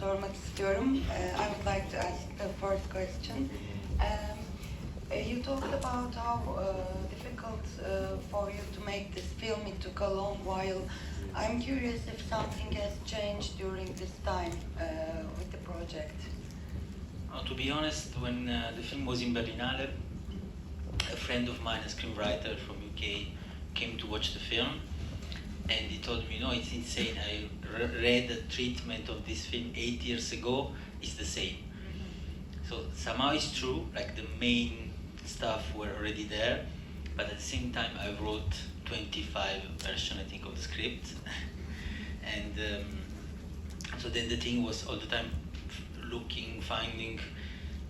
sormak istiyorum. Uh, I would like to ask the first question. Um, uh, you talked about how uh, difficult uh, for you to make this film. It took a long while. I'm curious if something has changed during this time uh, with the project. Uh, to be honest, when uh, the film was in Berlinale, a friend of mine, a screenwriter from UK, came to watch the film, and he told me, "No, it's insane. I read the treatment of this film eight years ago. is the same." So somehow it's true. Like the main stuff were already there, but at the same time, I wrote 25 version, I think, of the script, and. Um, so then the thing was all the time looking, finding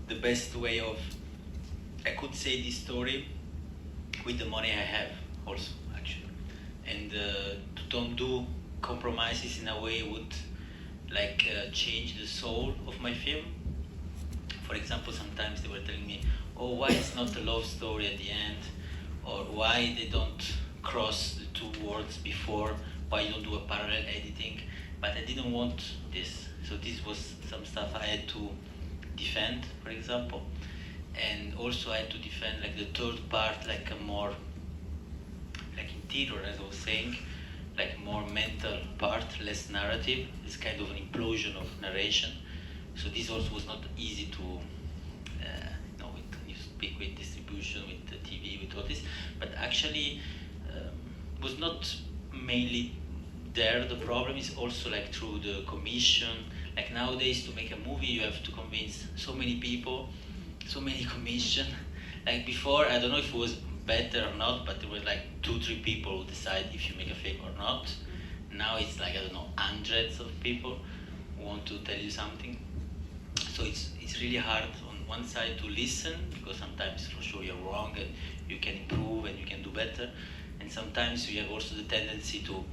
the best way of I could say this story with the money I have also actually, and uh, to don't do compromises in a way would like uh, change the soul of my film. For example, sometimes they were telling me, "Oh, why it's not a love story at the end, or why they don't cross the two words before, why you don't do a parallel editing." But I didn't want this, so this was some stuff I had to defend, for example, and also I had to defend like the third part, like a more like interior, as I was saying, like more mental part, less narrative. It's kind of an implosion of narration. So this also was not easy to, uh, you know, with, you speak with distribution, with the TV, with all this. But actually, um, was not mainly there. The problem is also like through the commission. Like nowadays, to make a movie, you have to convince so many people, so many commission. Like before, I don't know if it was better or not, but there were like two, three people who decide if you make a fake or not. Mm-hmm. Now it's like I don't know, hundreds of people who want to tell you something. So it's it's really hard on one side to listen because sometimes for sure you're wrong and you can improve and you can do better, and sometimes you have also the tendency to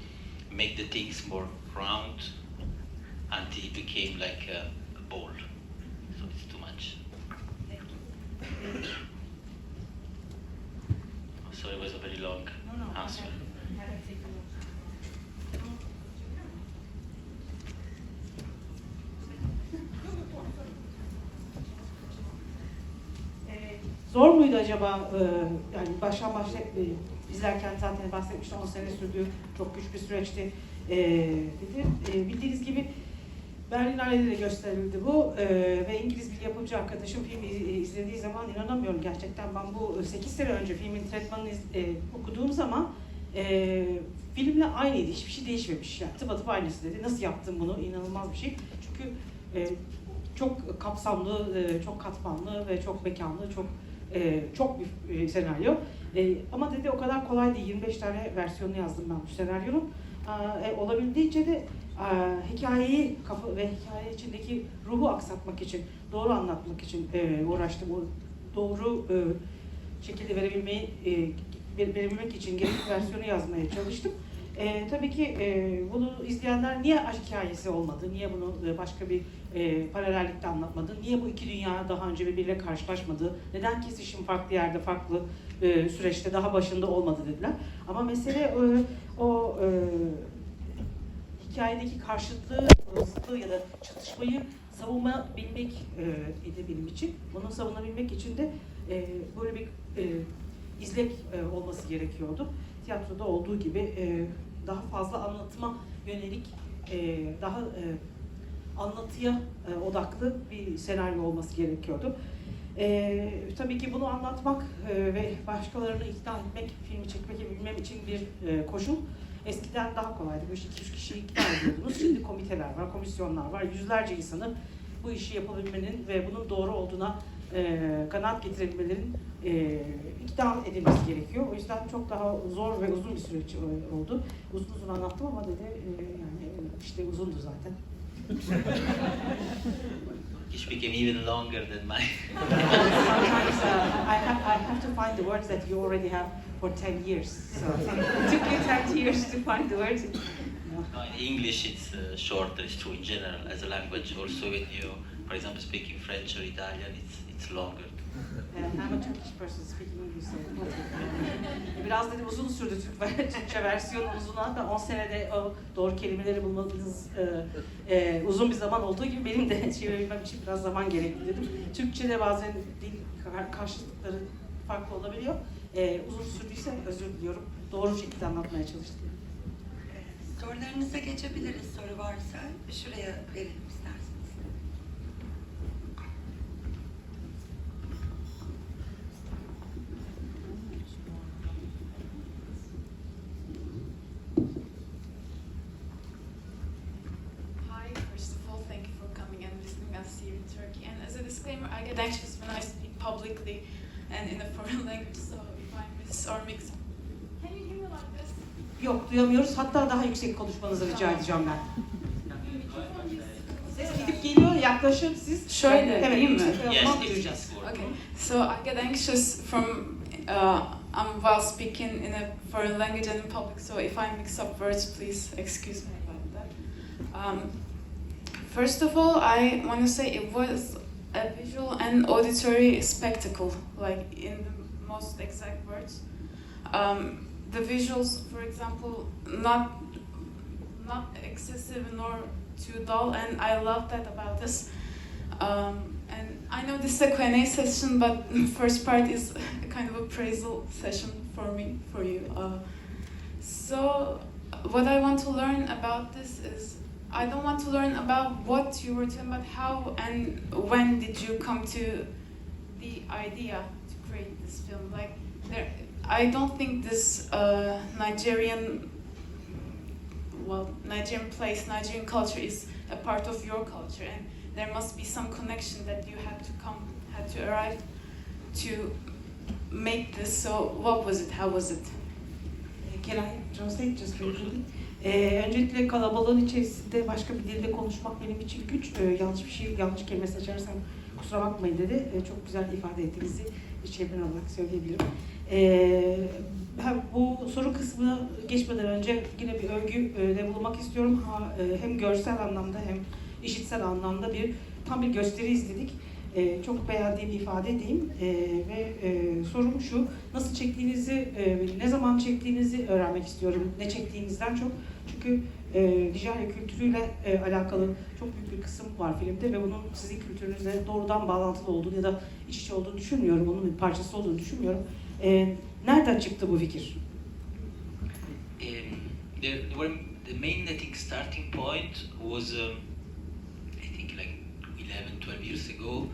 make the things more round until it became like a, a ball. So it's too much. Zor muydu acaba e, yani baştan başla e, izlerken zaten bahsetmiştim 10 sene sürdü çok güç bir süreçti e, dedi. E, bildiğiniz gibi Berlinale'de de gösterildi bu E, ve İngiliz bir yapımcı arkadaşım filmi iz- izlediği zaman inanamıyorum gerçekten ben bu 8 sene önce filmin tretmanını e, okuduğum zaman e, filmle aynıydı hiçbir şey değişmemiş yani tıpatıp aynısı dedi. Nasıl yaptın bunu? İnanılmaz bir şey. Çünkü e, çok kapsamlı, e, çok katmanlı ve çok mekanlı, çok e, çok bir e, senaryo. E, Ama dedi o kadar kolay değil. 25 tane versiyonu yazdım ben bu senaryonun. E, Olabildiğince de aa, hikayeyi kafa ve hikaye içindeki ruhu aksatmak için, doğru anlatmak için e, uğraştım. O doğru e, şekilde verebilmeyi e, ver- verebilmek için gerekli versiyonu yazmaya çalıştım. E, tabii ki e, bunu izleyenler niye aşk hikayesi olmadı, niye bunu e, başka bir e, paralellikte anlatmadı, niye bu iki dünya daha önce birbiriyle karşılaşmadı, neden kesişim farklı yerde, farklı e, süreçte daha başında olmadı dediler. Ama mesele e, o e, hikayedeki karşıtlığı, zıtlığı ya da çatışmayı savunabilmek e, idi benim için. Bunu savunabilmek için de e, böyle bir e, izlek e, olması gerekiyordu. Tiyatroda olduğu gibi e, daha fazla anlatıma yönelik, e, daha e, anlatıya e, odaklı bir senaryo olması gerekiyordu. E, tabii ki bunu anlatmak e, ve başkalarını ikna etmek, filmi çekmebilmem için bir e, koşul. Eskiden daha kolaydı. Bu işi 2-3 kişiyi ikna ediyordunuz. Şimdi komiteler var, komisyonlar var. Yüzlerce insanı bu işi yapabilmenin ve bunun doğru olduğuna e, kanaat getirebilmelerinin e, ikna edilmesi gerekiyor. O yüzden çok daha zor ve uzun bir süreç e, oldu. Uzun uzun anlattım ama dedi e, yani işte uzundu zaten. It became even longer than my. Sometimes uh, I, have, I have to find the words that you already have for 10 years. So it took you 10 years to find the words. No, in English it's uh, shorter, it's true in general as a language. Also when you for example, speaking French or Italian, it's it's longer. And I'm a Turkish person speaking English. Biraz dedi uzun sürdü Türk Türkçe versiyonu uzun hatta 10 senede o doğru kelimeleri bulmanız e, e, uzun bir zaman olduğu gibi benim de çevirebilmem için biraz zaman gerekli dedim. Türkçe'de bazen dil kar- karşılıkları farklı olabiliyor. E, uzun sürdüyse özür diliyorum. Doğru şekilde anlatmaya çalıştım. Sorularınıza geçebiliriz soru varsa. Şuraya verelim isterseniz. Yok duyamıyoruz. Hatta daha yüksek konuşmanızı rica edeceğim ben. Ses gidip geliyor. Yaklaşın siz. Şöyle, evet, değil mi? Yes, duyacağız. Okay, so I get anxious from uh, um, while speaking in a foreign language and in public, so if I mix up words, please excuse me about that. Um, first of all, I want to say it was a visual and auditory spectacle, like in the most exact words. Um, the visuals, for example, not not excessive nor too dull, and I love that about this. Um, and I know this is a Q&A session, but first part is a kind of appraisal session for me, for you. Uh, so, what I want to learn about this is I don't want to learn about what you were talking about, how and when did you come to the idea to create this film? Like, there, I don't think this uh, Nigerian, well, Nigerian place, Nigerian culture is a part of your culture, and there must be some connection that you had to come, had to arrive to make this. So, what was it? How was it? Can I translate just briefly? Ee, öncelikle kalabalığın içerisinde başka bir dilde konuşmak benim için güç. Ee, yanlış bir şey, yanlış kelime seçersem kusura bakmayın dedi. Ee, çok güzel ifade ettiğinizi çevren olarak söyleyebilirim. Ee, bu soru kısmına geçmeden önce yine bir övgüde bulunmak istiyorum. Ha, e, hem görsel anlamda hem işitsel anlamda bir tam bir gösteri izledik. Ee, çok beğendiğim ifade edeyim Ee, ve e, sorum şu nasıl çektiğinizi e, ne zaman çektiğinizi öğrenmek istiyorum ne çektiğinizden çok çünkü e, Nijerya kültürüyle e, alakalı çok büyük bir kısım var filmde ve bunun sizin kültürünüzle doğrudan bağlantılı olduğunu ya da iç içe olduğunu düşünmüyorum onun bir parçası olduğunu düşünmüyorum E, nereden çıktı bu fikir? Um, were the main I think starting point was um, I think like 11 12 years ago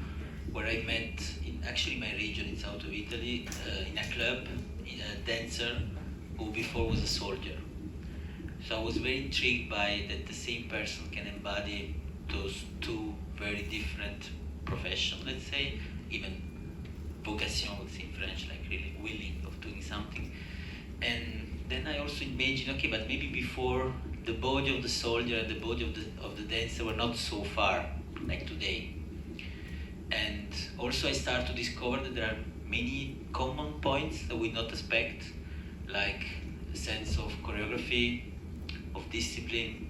where I met in actually my region in south of Italy uh, in a club in a dancer who before was a soldier so I was very intrigued by that the same person can embody those two very different professions let's say even vocation would say in French like really willing of doing something and then I also imagine, okay, but maybe before the body of the soldier and the body of the of the dancer were not so far like today. And also I start to discover that there are many common points that we not expect, like a sense of choreography, of discipline,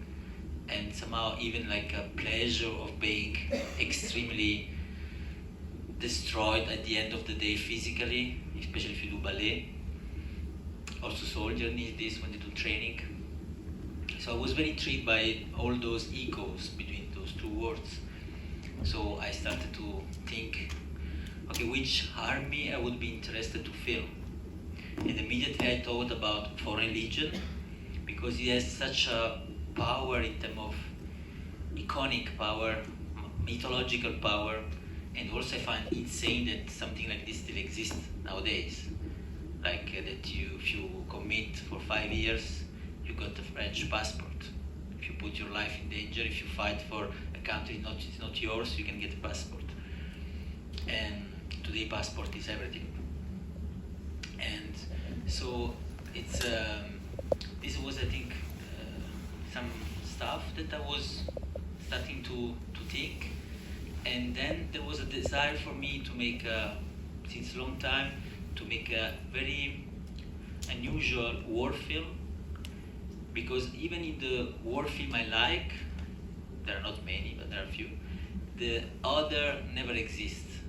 and somehow even like a pleasure of being extremely destroyed at the end of the day physically, especially if you do ballet also soldiers need this when they do training. So I was very intrigued by all those echoes between those two words. So I started to think, okay, which army I would be interested to film. And immediately I thought about Foreign Legion because it has such a power in terms of iconic power, mythological power, and also I find insane that something like this still exists nowadays. Like uh, that you if you commit for five years you got a french passport. If you put your life in danger if you fight for a country not it's not yours you can get a passport. And today passport is everything. And so it's um, this was i think uh, some stuff that i was starting to to think and then there was a desire for me to make a, since a long time to make a very unusual war film because even in the war film I like, there are not many, but there are a few. the other never exists.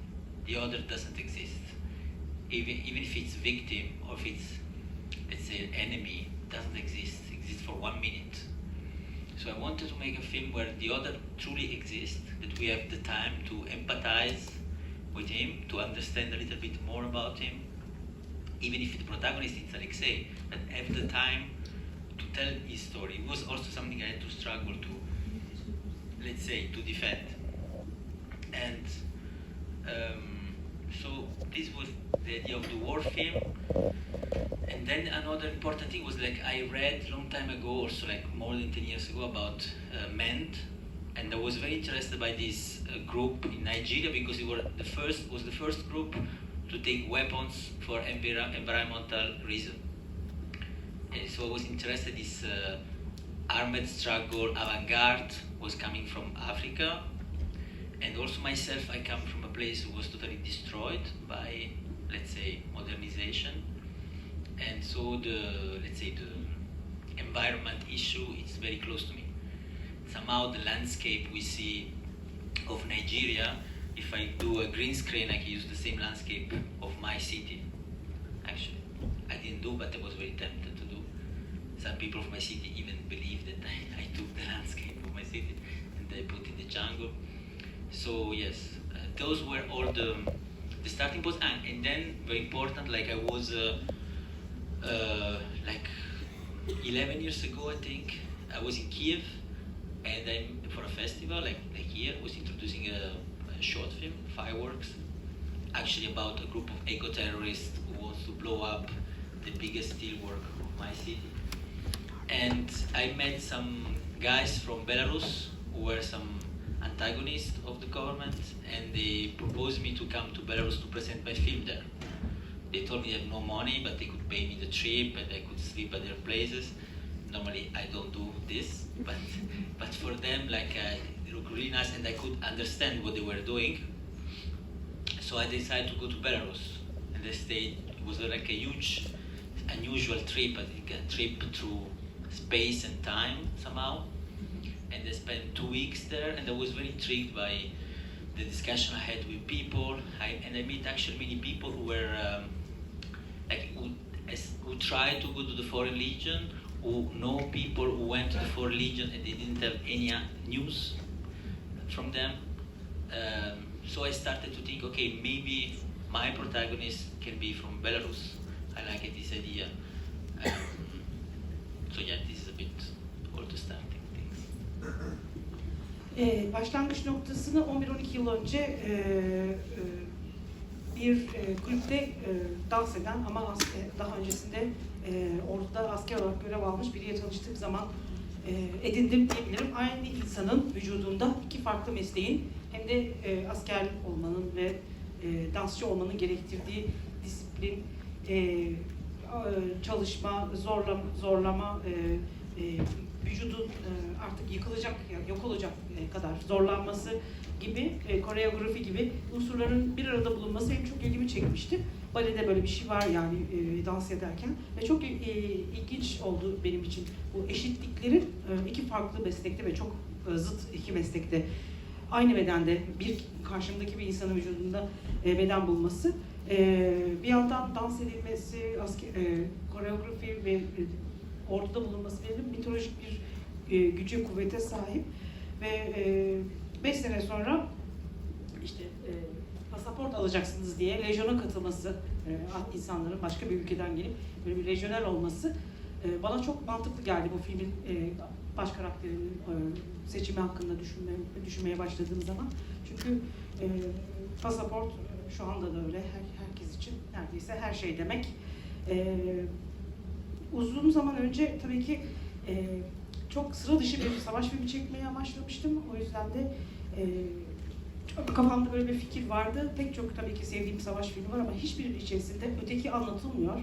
The other doesn't exist. Even, even if it's victim or if it's, let's say, enemy, doesn't exist. Exists for one minute. So I wanted to make a film where the other truly exists, that we have the time to empathize with him, to understand a little bit more about him, even if the protagonist is Alexei, but have the time to tell his story. It was also something I had to struggle to, let's say, to defend. And um, so this was the idea of the war film. And then another important thing was like I read long time ago, also like more than 10 years ago, about uh, MEND. And I was very interested by this uh, group in Nigeria because it were the first was the first group to take weapons for enviro- environmental reason. And so I was interested this uh, armed struggle avant-garde was coming from Africa. And also myself, I come from a place who was totally destroyed by, let's say, modernization. And so the, let's say, the environment issue is very close to me. Somehow the landscape we see of Nigeria, if I do a green screen, I can use the same landscape of my city. Actually, I didn't do, but I was very tempted to do. Some people of my city even believe that I, I took the landscape of my city and I put in the jungle. So yes, uh, those were all the the starting points, and, and then very important. Like I was uh, uh, like 11 years ago, I think I was in Kiev, and I for a festival like like here was introducing a, a short film, Fireworks, actually about a group of eco-terrorists who wants to blow up the biggest steelwork of my city. And I met some guys from Belarus who were some antagonists of the government, and they proposed me to come to Belarus to present my film there. They told me they have no money, but they could pay me the trip and I could sleep at their places. Normally, I don't do this, but but for them, like uh, it looked really nice, and I could understand what they were doing. So I decided to go to Belarus, and I stayed. It was like a huge, unusual trip. I think a trip through space and time somehow. And I spent two weeks there, and I was very intrigued by the discussion I had with people. I, and I met actually many people who were um, tried to go to the Foreign Legion, who know people who went to the Foreign Legion and they didn't have any uh, news from them. Um, so I started to think, okay, maybe my protagonist can be from Belarus. I like this idea. Um, so yeah, this is a bit all the starting things. Ee, başlangıç noktasını 11-12 yıl önce e, e, bir e, kulüpte e, dans eden ama e, daha öncesinde e, orduda asker olarak görev almış biriyle tanıştığım zaman edindim diyebilirim. Aynı insanın vücudunda iki farklı mesleğin hem de e, asker olmanın ve dansçı olmanın gerektirdiği disiplin, çalışma, zorlama, zorlama vücudun e, artık yıkılacak, yok olacak e, kadar zorlanması gibi, e, koreografi gibi unsurların bir arada bulunması benim çok ilgimi çekmişti. Balede böyle bir şey var yani dans ederken. Ve çok ilginç oldu benim için. Bu eşitliklerin iki farklı meslekte ve çok zıt iki meslekte aynı bedende bir karşımdaki bir insanın vücudunda beden bulması. Bir yandan dans edilmesi, koreografi ve e, orduda bulunması benim mitolojik bir e, güce, kuvvete sahip ve 5 sene sonra işte e, pasaport alacaksınız diye lejyona katılması, e, insanların başka bir ülkeden gelip böyle bir lejyoner olması e, bana çok mantıklı geldi bu filmin e, baş karakterinin e, seçimi hakkında düşünme, düşünmeye başladığım zaman. Çünkü e, pasaport e, şu anda da öyle her, herkes için neredeyse her şey demek. E, uzun zaman önce tabii ki e, çok sıra dışı bir savaş filmi çekmeye amaçlamıştım. O yüzden de e, kafamda böyle bir fikir vardı. Pek çok tabii ki sevdiğim savaş filmi var ama hiçbirinin içerisinde öteki anlatılmıyor.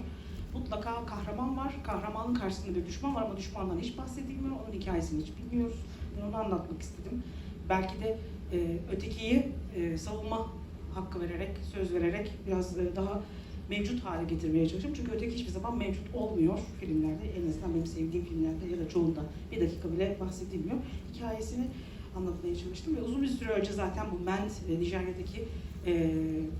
Mutlaka kahraman var. Kahramanın karşısında bir düşman var ama düşmandan hiç bahsedilmiyor. Onun hikayesini hiç bilmiyoruz. Ben onu anlatmak istedim. Belki de e, ötekiyi e, savunma hakkı vererek, söz vererek biraz e, daha mevcut hale getirmeye çalışıyorum. Çünkü öteki hiçbir zaman mevcut olmuyor filmlerde. En azından benim sevdiğim filmlerde ya da çoğunda bir dakika bile bahsedilmiyor. Hikayesini anlatmaya çalıştım. Ve uzun bir süre önce zaten bu MEND, e, Nijerya'daki e,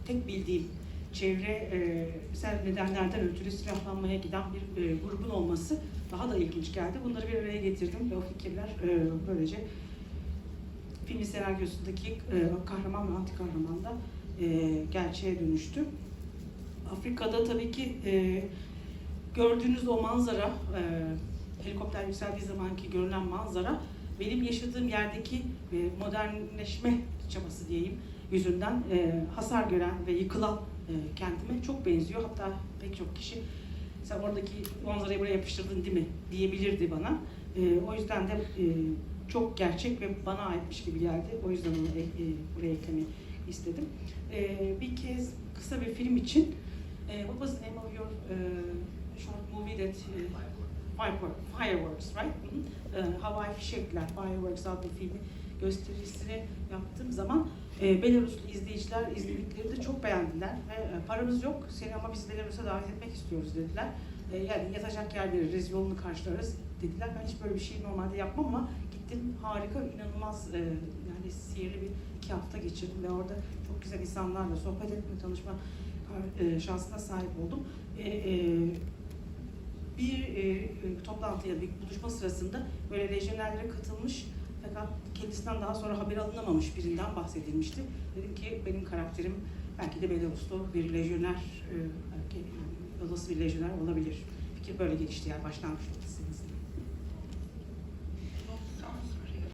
tek bildiğim çevresel nedenlerden ötürü silahlanmaya giden bir e, grubun olması daha da ilginç geldi. Bunları bir araya getirdim ve o fikirler e, böylece filmin senaryosundaki e, kahraman ve anti kahraman da e, gerçeğe dönüştü. Afrika'da tabii ki e, gördüğünüz o manzara, e, helikopter yükseldiği zamanki görülen manzara benim yaşadığım yerdeki e, modernleşme çabası diyeyim yüzünden e, hasar gören ve yıkılan e, kentime çok benziyor. Hatta pek çok kişi sen oradaki manzarayı buraya yapıştırdın değil mi diyebilirdi bana. E, o yüzden de e, çok gerçek ve bana aitmiş gibi geldi. O yüzden onu e, e, buraya eklemeyi istedim. E, bir kez kısa bir film için e, what was the name of your e, short movie that e, Fireworks, Fireworks right? E, havai fişekler, Fireworks adlı filmi gösterisini yaptığım zaman e, Belaruslu izleyiciler izlediklerinde çok beğendiler ve e, paramız yok seni ama biz Belarus'a davet etmek istiyoruz dediler. E, yani yatacak yer veririz, yolunu karşılarız dediler. Ben hiç böyle bir şey normalde yapmam ama gittim harika, inanılmaz e, yani sihirli bir iki hafta geçirdim ve orada çok güzel insanlarla sohbet etme, tanışma e, şansına sahip oldum. E, e, bir e, bir buluşma sırasında böyle lejyonerlere katılmış fakat kendisinden daha sonra haber alınamamış birinden bahsedilmişti. Dedim ki benim karakterim belki de Belaruslu bir lejyoner, e, belki bir lejyoner olabilir. Fikir böyle gelişti yani başlangıç noktasında.